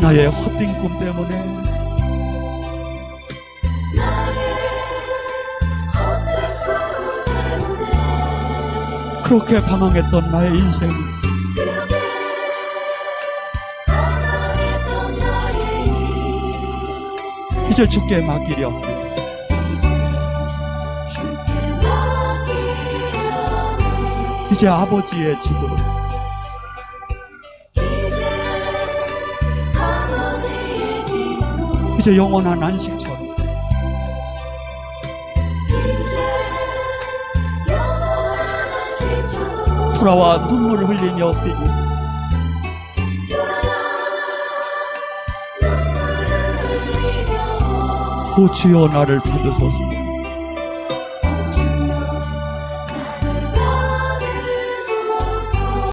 나의 헛된 꿈 때문에. 그렇게 방황했던 나의 인생이 이제 죽게 맡기려. 이제 아버지의 집으로 이제 영원한 안식처로 돌아와 눈물 을 흘리며 엎드니 오 주여 나를 받으소서